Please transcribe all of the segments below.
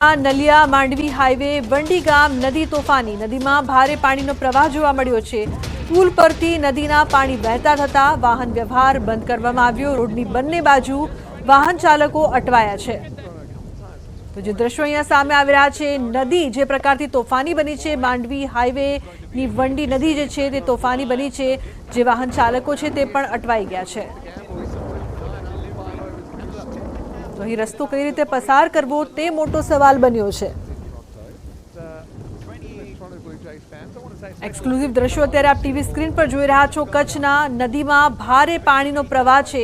Naliya Mandvi highway, વંડી ગામ, નદી તોફાની. નદીમાં ભારે પાણીનો પ્રવાહ જોવા મળ્યો છે. પુલ પરથી નદીના પાણી વહેતા થતા વાહન વ્યવહાર બંધ કરવામાં આવ્યો. રોડની બંને બાજુ વાહન ચાલકો અટવાયા છે. તો જે દ્રશ્યો અહીંયા સામે આવી રહ્યા છે, નદી જે પ્રકારથી તોફાની બની છે, માંડવી હાઈવેની વંડી નદી જે છે તે તોફાની બની છે. જે વાહન ચાલકો છે તે પણ અટવાઈ ગયા છે. તો અહીં રસ્તો કઈ રીતે પસાર કરવો તે મોટો સવાલ બન્યો છે. એક્સક્લુઝિવ દ્રશ્યો અત્યારે આપ ટીવી સ્ક્રીન પર જોઈ રહ્યા છો. કચ્છના નદીમાં ભારે પાણીનો પ્રવાહ છે.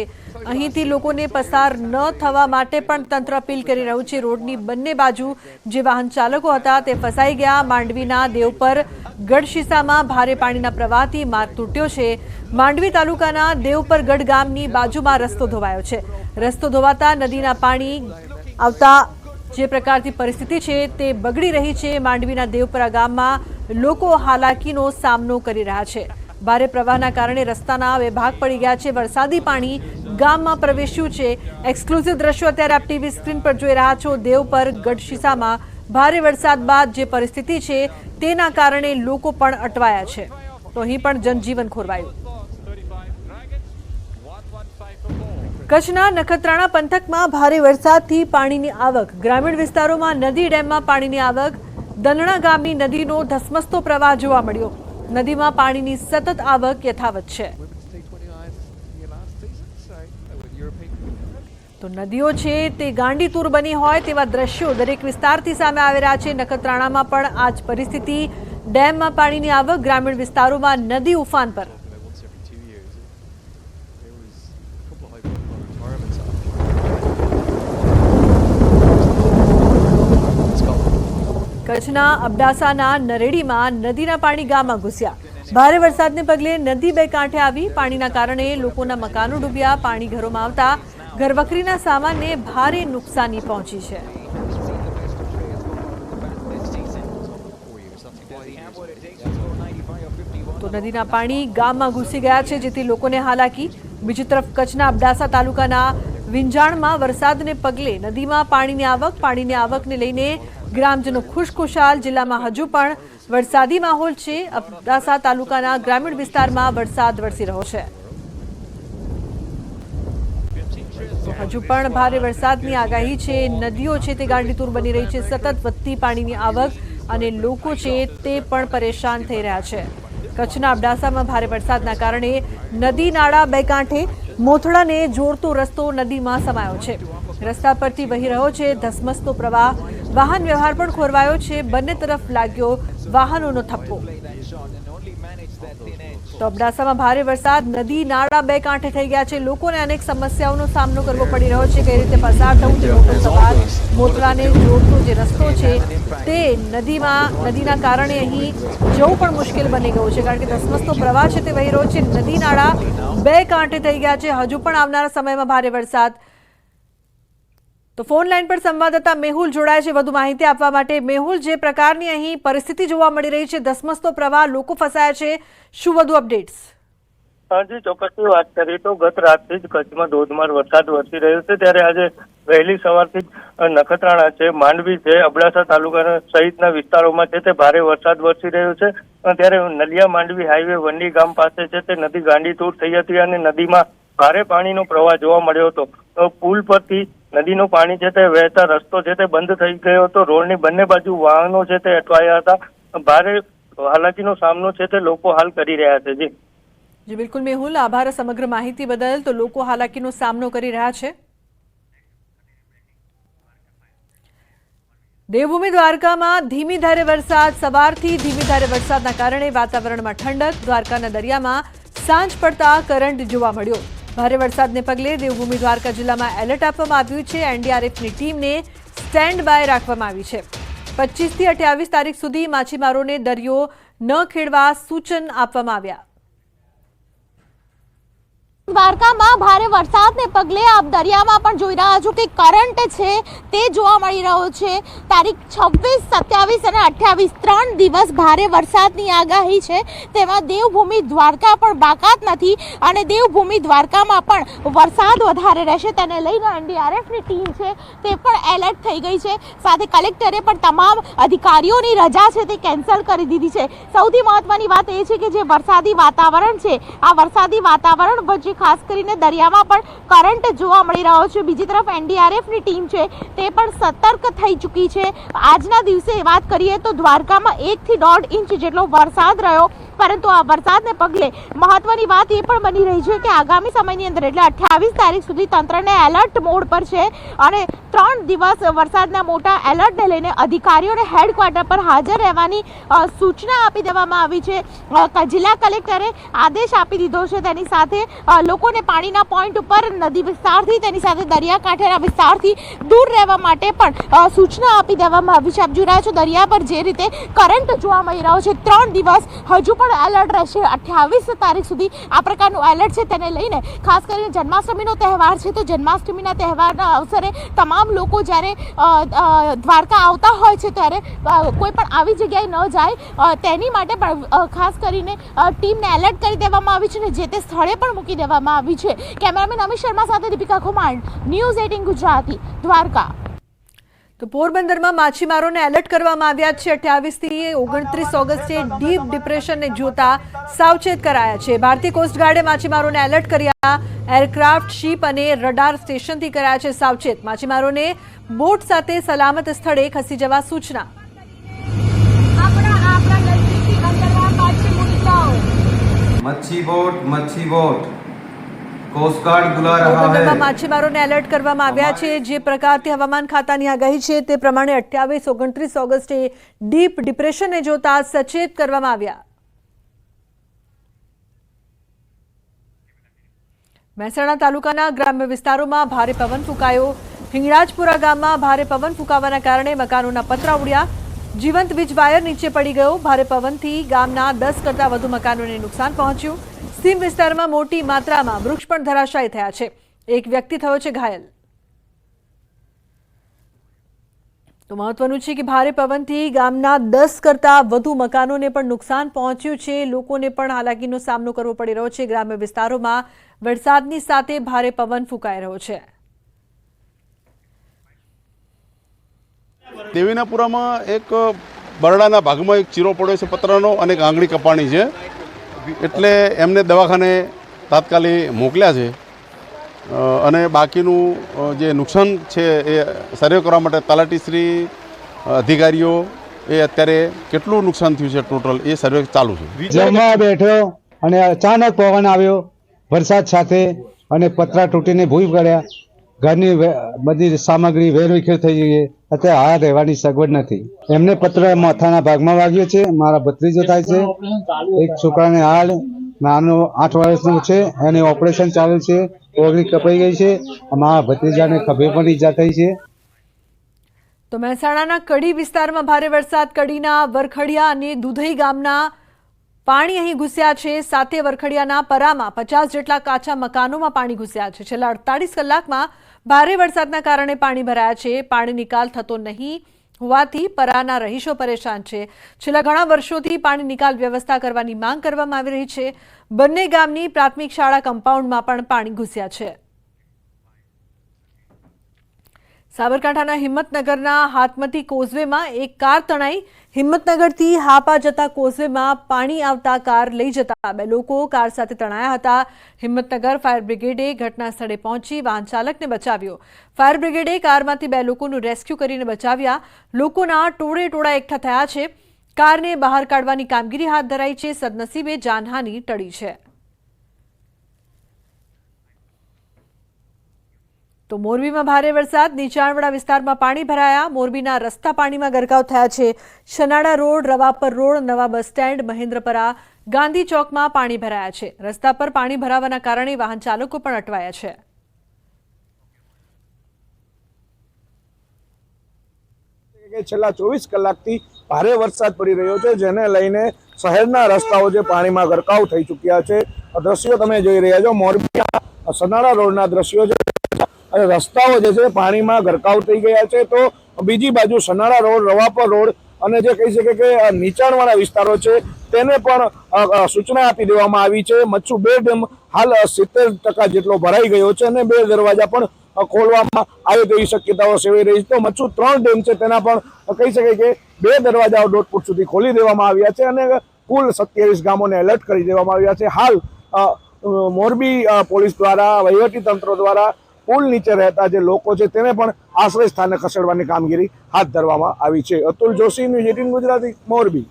અહીંથી લોકોને પસાર ન થવા માટે પણ તંત્ર અપીલ કરી રહ્યું છે. રોડની બંને બાજુ જે વાહન ચાલકો હતા તે ફસાઈ ગયા. માંડવીના દેવપર ગઢશીસામાં ભારે પાણીના પ્રવાહથી માર્ગ તૂટ્યો છે. માંડવી તાલુકાના દેવપરગઢ ગામની બાજુમાં રસ્તો ધોવાયો છે. રસ્તો ધોવાતા નદીના પાણી આવતા જે પ્રકારથી પરિસ્થિતિ છે તે બગડી રહી છે. માંડવીના દેવપરા ગામમાં લોકો હાલાકીનો સામનો કરી રહ્યા છે. ભારે પ્રવાહના કારણે રસ્તાના બે ભાગ પડી ગયા છે. વરસાદી પાણી ગામમાં પ્રવેશ્યું છે. એક્સક્લુઝિવ દ્રશ્યો અત્યારે આપ ટીવી સ્ક્રીન પર જોઈ રહ્યા છો. દેવપર ગઢશીસામાં ભારે વરસાદ બાદ જે પરિસ્થિતિ છે તેના કારણે લોકો પણ અટવાયા છે. તો અહીં પણ જનજીવન ખોરવાયું. કચ્છના નખત્રાણા પંથકમાં ભારે વરસાદથી પાણીની આવક. ગ્રામીણ વિસ્તારોમાં નદી ડેમમાં પાણીની આવક. દલણા ગામની નદીનો ધસમસતો પ્રવાહ જોવા મળ્યો. નદીમાં પાણીની સતત આવક યથાવત છે. તો નદીઓ છે તે ગાંડીતુર બની હોય તેવા દ્રશ્યો દરેક વિસ્તારથી સામે આવી રહ્યા છે. નખત્રાણામાં પણ આ જ પરિસ્થિતિ. ડેમમાં પાણીની આવક ગ્રામીણ વિસ્તારોમાં નદી ઉફાન પર. કચ્છના અબડાસાના નરેડીમાં નદીના પાણી ગામમાં ઘૂસ્યા. ભારે વરસાદને પગલે નદી બે કાંઠે આવી. પાણીના કારણે લોકોના મકાનો ડૂબ્યા. પાણી ઘરોમાં આવતા ઘરવખરીના સામાનને ભારે નુકસાની પહોંચી છે. તો નદીના પાણી ગામમાં ઘૂસી ગયા છે, જેથી લોકોને હાલાકી. બીજી તરફ કચ્છના અબડાસા તાલુકાના વિંજાણમાં વરસાદને પગલે નદીમાં પાણીની આવક, પાણીની આવકને લઈને ગ્રામજનો ખુશખુશાલ, જિલ્લામાં હજુ પણ વરસાદી માહોલ છે. અબડાસા તાલુકાના ગ્રામીણ વિસ્તારમાં વરસાદ વરસી રહ્યો છે. હજુ પણ ભારે વરસાદની આગાહી છે. નદીઓ છે તે ગાંડીતુર બની રહી છે. સતત વધતી પાણીની આવક અને લોકો છે તે પણ પરેશાન થઈ રહ્યા છે. કચ્છના અબડાસામાં ભારે વરસાદના કારણે નદી નાળા બે કાંઠે મોથડાને જોડતો રસ્તો નદીમાં સમાયો છે. રસ્તા પરથી વહી રહ્યો છે ધસમસતો પ્રવાહ. વાહન વ્યવહાર પણ ખોરવાયો છે. બંને તરફ લાગ્યો વાહનોનો થપ્પો. તો અબડાસામાં ભારે વરસાદ. નદી, નાળા બે કાંઠે થઈ ગયા છે. લોકોને અનેક સમસ્યાઓનો સામનો કરવો પડી રહ્યો છે. કઈ રીતે પસાર થવું તે મોટો સવાલ મોતરાને જોડતો જે રસ્તો છે તે નદીમાં, નદીના કારણે અહીં જવું પણ મુશ્કેલ બની ગયું છે. કારણ કે ધસમસતો પ્રવાહ છે તે વહી રહ્યો છે. નદી, નાળા બે કાંઠે થઈ ગયા છે. હજુ પણ આવનારા સમયમાં ભારે વરસાદ તો ફોન લાઈન પર સંવાદદાતા મેહુલ જોડાય છે. વધુ માહિતી આપવા માટે મેહુલ, જે પ્રકારની અહીં પરિસ્થિતિ જોવા મળી રહી છે, ધસમસતો પ્રવાહ, લોકો ફસાયા છે. શું વધુ અપડેટ્સ? હાજી ચોક્કસની વાત કરીએ તો ગત રાતથી જ કચ્છમાં ધોધમાર વરસાદ વરસી રહ્યો છે. ત્યારે આજે વહેલી સવારથી જ નખત્રાણા છે, માંડવી છે, અબડાસા તાલુકાના સહિતના વિસ્તારોમાં છે તે ભારે વરસાદ વરસી રહ્યો છે. ત્યારે નલિયા માંડવી હાઈવે વંડી ગામ પાસે છે તે નદી ગાંડીતુર થઈ હતી અને નદીમાં ભારે પાણીનો પ્રવાહ જોવા મળ્યો હતો. પુલ પરથી નદીનું પાણી છે તે વહેતા રસ્તો છે તે બંધ થઈ ગયો હતો. રોડની બંને બાજુ વાહનો છે તે અટવાયા હતા. ભારે હાલાકીનો સામનો છે તે લોકો હાલ કરી રહ્યા છે. જી. જી, બિલકુલ મેહુલ, આભાર સમગ્ર માહિતી બદલ. તો લોકો હાલાકીનો સામનો કરી રહ્યા છે. દેવભૂમિ દ્વારકામાં ધીમી ધારે વરસાદ. સવારથી ધીમી ધારે વરસાદના કારણે વાતાવરણમાં ઠંડક. દ્વારકાના દરિયામાં સાંજ પડતા કરંટ જોવા મળ્યો. ભારે વરસાદને પગલે દેવભૂમિ દ્વારકા જિલ્લામાં એલર્ટ આપવામાં આવ્યું છે. એનડીઆરએફની ટીમને સ્ટેન્ડ બાય રાખવામાં આવી છે. પચીસથી અઠ્યાવીસ તારીખ સુધી માછીમારોને દરિયો ન ખેડવા સૂચન આપવામાં આવ્યા. દ્વારકામાં ભારે વરસાદને પગલે આપ દરિયામાં પણ જોઈ રહ્યા છો કે કરંટ છે તે જોવા મળી રહ્યો છે. તારીખ છવ્વીસ, સત્યાવીસ અને અઠ્યાવીસ ત્રણ દિવસ ભારે વરસાદની આગાહી છે. તેમાં દેવભૂમિ દ્વારકા પણ બાકાત નથી અને દેવભૂમિ દ્વારકામાં પણ વરસાદ વધારે રહેશે. તેને લઈને એનડીઆરએફની ટીમ છે તે પણ એલર્ટ થઈ ગઈ છે. સાથે કલેક્ટરે પણ તમામ અધિકારીઓની રજા છે તે કેન્સલ કરી દીધી છે. સૌથી મહત્વની વાત એ છે કે જે વરસાદી વાતાવરણ છે, આ વરસાદી વાતાવરણ વચ્ચે ખાસ કરીને દરિયામાં પણ કરંટ જોવા મળી રહ્યો છે. બીજી તરફ એનડીઆરએફની ટીમ છે, તે પણ સતર્ક થઈ ચૂકી છે. આજના દિવસે વાત કરીએ તો દ્વારકામાં એકથી દોઢ ઇંચ જેટલો વરસાદ રહ્યો. પરંતુ આ વરસાદને પગલે મહત્વની વાત એ પણ બની રહી છે કે આગામી સમયની અંદર, એટલે અઠ્યાવીસ તારીખ સુધી તંત્રને એલર્ટ મોડ પર છે અને ત્રણ દિવસ વરસાદના મોટા એલર્ટને લઈને અધિકારીઓને હેડક્વાર્ટર પર હાજર રહેવાની સૂચના આપી દેવામાં આવી છે. જિલ્લા કલેક્ટરે આદેશ આપી દીધો છે. તેની સાથે લોકોને પાણીના પોઈન્ટ ઉપર નદી વિસ્તારથી, તેની સાથે દરિયાકાંઠાના વિસ્તારથી દૂર રહેવા માટે પણ સૂચના આપી દેવામાં આવી છે. આપ જોઈ રહ્યા છો દરિયા પર જે રીતે કરંટ જોવા મળી રહ્યો છે. ત્રણ દિવસ હજુ પણ એલર્ટ રહેશે. અઠ્યાવીસ તારીખ સુધી આ પ્રકારનું એલર્ટ છે તેને લઈને ખાસ કરીને જન્માષ્ટમીનો તહેવાર છે, તો જન્માષ્ટમીના તહેવારના અવસરે તમામ લોકો જ્યારે દ્વારકા આવતા હોય છે, ત્યારે કોઈ પણ આવી જગ્યાએ ન જાય તેની માટે પણ ખાસ કરીને ટીમને એલર્ટ કરી દેવામાં આવી છે અને જે તે સ્થળે પણ મૂકી દેવામાં કરવામાં આવી છે. કેમેરામેન અમિત શર્મા સાથે દીપિકા ખુમાણ ન્યૂઝ એટીન ગુજરાતી દ્વારકા. તો પોરબંદરમાં માછીમારોને એલર્ટ કરવામાં આવ્યા છે. અઠ્યાવીસ અઠ્યાવીસથી ઓગણત્રીસ ઓગસ્ટે ડીપ ડિપ્રેશનને જોતા સાવચેત કરાયા છે. ભારતીય કોસ્ટગાર્ડે માછીમારોને એલર્ટ કર્યા. એરક્રાફ્ટ શીપ અને રડાર સ્ટેશનથી કરાયા છે સાવચેત. માછીમારોને બોટ સાથે સલામત સ્થળે ખસી જવા સૂચના. મચ્છી બોટ મચ્છી બોટ. માછીમારોને એલર્ટ કરવામાં આવ્યા છે. જે પ્રકારથી હવામાન ખાતાની આગાહી છે તે પ્રમાણે 28 29 ઓગસ્ટે ડીપ ડિપ્રેશનને જોતા સચેત કરવામાં આવ્યા. મહેસાણા તાલુકાના ગ્રામ્ય વિસ્તારોમાં ભારે પવન ફૂંકાયો. હિંગળાજપુરા ગામમાં ભારે પવન ફૂંકાવાના કારણે મકાનોના પતરા ઉડ્યા. જીવંત વીજ વાયર નીચે પડી ગયો. ભારે પવનથી ગામના દસ કરતા વધુ મકાનોને નુકસાન પહોંચ્યું. સીમ વિસ્તારમાં મોટી માત્રામાં વૃક્ષ પણ ધરાશાયી થયા છે. એક વ્યક્તિ થયો છે ઘાયલ. તો મહત્વનું છે કે ભારે પવનથી ગામના દસ કરતા વધુ મકાનોને પણ નુકસાન પહોંચ્યું છે. લોકોને પણ હાલાકીનો સામનો કરવો પડી રહ્યો છે. ગ્રામ્ય વિસ્તારોમાં વરસાદની સાથે ભારે પવન ફૂંકાઈ રહ્યો છે. દેવીનાપુરામાં એક બરડાના ભાગમાં એક ચીરો પડ્યો છે, પતરાનો અને આંગળી કપાણી છે. એટલે એમને દવાખાને તાત્કાલિક મોકલ્યા છે. અને બાકીનું જે નુકસાન છે એ સર્વે કરવા માટે તલાટીશ્રી અધિકારીઓ એ અત્યારે કેટલું નુકસાન થયું છે ટોટલ એ સર્વે ચાલુ છે. જમવા બેઠો અને અચાનક પવન આવ્યો, વરસાદ સાથે અને પતરા તૂટીને ભૂઈ પડ્યા ઘરની બધી સામગ્રી વેરવિખેર થઈ ગઈ અત્યારે હાર રહેવાની સગવડ નથી. એમને પત્ર માથાના ભાગમાં વાગ્યો છે. મારા ભત્રીજો થાય છે. એક છોકરાને હાલ નાનો આઠ વર્ષનો છે. એને ઓપરેશન ચાલે છે. ઓગળી કપાઈ ગઈ છે. મારા ભત્રીજાને ખભે પણ ઈજા થઈ છે. તો મહેસાણાના કડી વિસ્તારમાં ભારે વરસાદ, કડીના વરખડિયા અને દુધઈ ગામના પાણી અહીં ઘૂસ્યા છે. સાથે વરખડિયાના પરામાં પચાસ જેટલા કાચા મકાનોમાં પાણી ઘૂસ્યા છે. છેલ્લા અડતાલીસ કલાકમાં ભારે વરસાદના કારણે પાણી ભરાયા છે. પાણી નિકાલ થતો નહીં હોવાથી પરાના રહીશો પરેશાન છે. છેલ્લા ઘણા વર્ષોથી પાણી નિકાલ વ્યવસ્થા કરવાની માંગ કરવામાં આવી રહી છે. બંને ગામની પ્રાથમિક શાળા કમ્પાઉન્ડમાં પણ પાણી ઘૂસ્યા છે. સાબરકાંઠાના હિંમતનગરના હાથમતી કોઝવેમાં એક કાર તણાઈ હિંમતનગરથી હાપા જતા કોઝવેમાં પાણી આવતા કાર લઈ જતા બે લોકો કાર સાથે તણાયા હતા. હિંમતનગર ફાયર બ્રિગેડે ઘટના સ્થળે પહોંચી વાહન ચાલકને બચાવ્યો. ફાયર બ્રિગેડે કારમાંથી બે લોકોનું રેસ્ક્યુ કરીને બચાવ્યા. લોકોના ટોળે ટોળા એકઠા થયા છે. કારને બહાર કાઢવાની કામગીરી હાથ ધરાઈ છે. સદનસીબે જાનહાની ટળી છે. તો મોરબીમાં ભારે વરસાદ. નીચાણવાળા વિસ્તારમાં પાણી ભરાયા. મોરબીના રસ્તા પાણીમાં ગરકાવ થયા છે. શનાળા રોડ, રવાપર રોડ, નવા બસ સ્ટેન્ડ, મહેન્દ્રપરા, ગાંધી ચોકમાં પાણી ભરાયા છે. રસ્તા પર પાણી ભરાવાના કારણે વાહન ચાલકો પણ અટવાયા છે. છેલ્લા ચોવીસ કલાકથી ભારે વરસાદ પડી રહ્યો છે, જેને લઈને શહેરના રસ્તાઓ જે પાણીમાં ગરકાવ થઈ ચૂક્યા છે. આ દ્રશ્યો તમે જોઈ રહ્યા છો. મોરબી સનાળા રોડના દ્રશ્યો છે. અને રસ્તાઓ જે છે પાણીમાં ગરકાવ થઈ ગયા છે. તો બીજી બાજુ સનાળા રોડ, રવાપર રોડ અને જે કહી શકે કે નીચાણવાળા વિસ્તારો છે, તેને પણ સૂચના આપી દેવામાં આવી છે. મચ્છુ બે ડેમ હાલ સિત્તેર ટકા જેટલો ભરાઈ ગયો છે અને બે દરવાજા પણ ખોલવામાં આવે તેવી શક્યતાઓ સેવાઈ રહી છે. તો મચ્છુ ત્રણ ડેમ છે, તેના પણ કહી શકાય કે, બે દરવાજાઓ દોઢ ફૂટ સુધી ખોલી દેવામાં આવ્યા છે અને કુલ સત્યાવીસ ગામોને એલર્ટ કરી દેવામાં આવ્યા છે. હાલ મોરબી પોલીસ દ્વારા, વહીવટી તંત્ર દ્વારા પુલ નીચે રહેતા જે લોકો છે તેને પણ આશ્રય સ્થાને ખસેડવાની કામગીરી હાથ ધરવામાં આવી છે. Atul Joshi, news eighteen Gujarati, Morbi.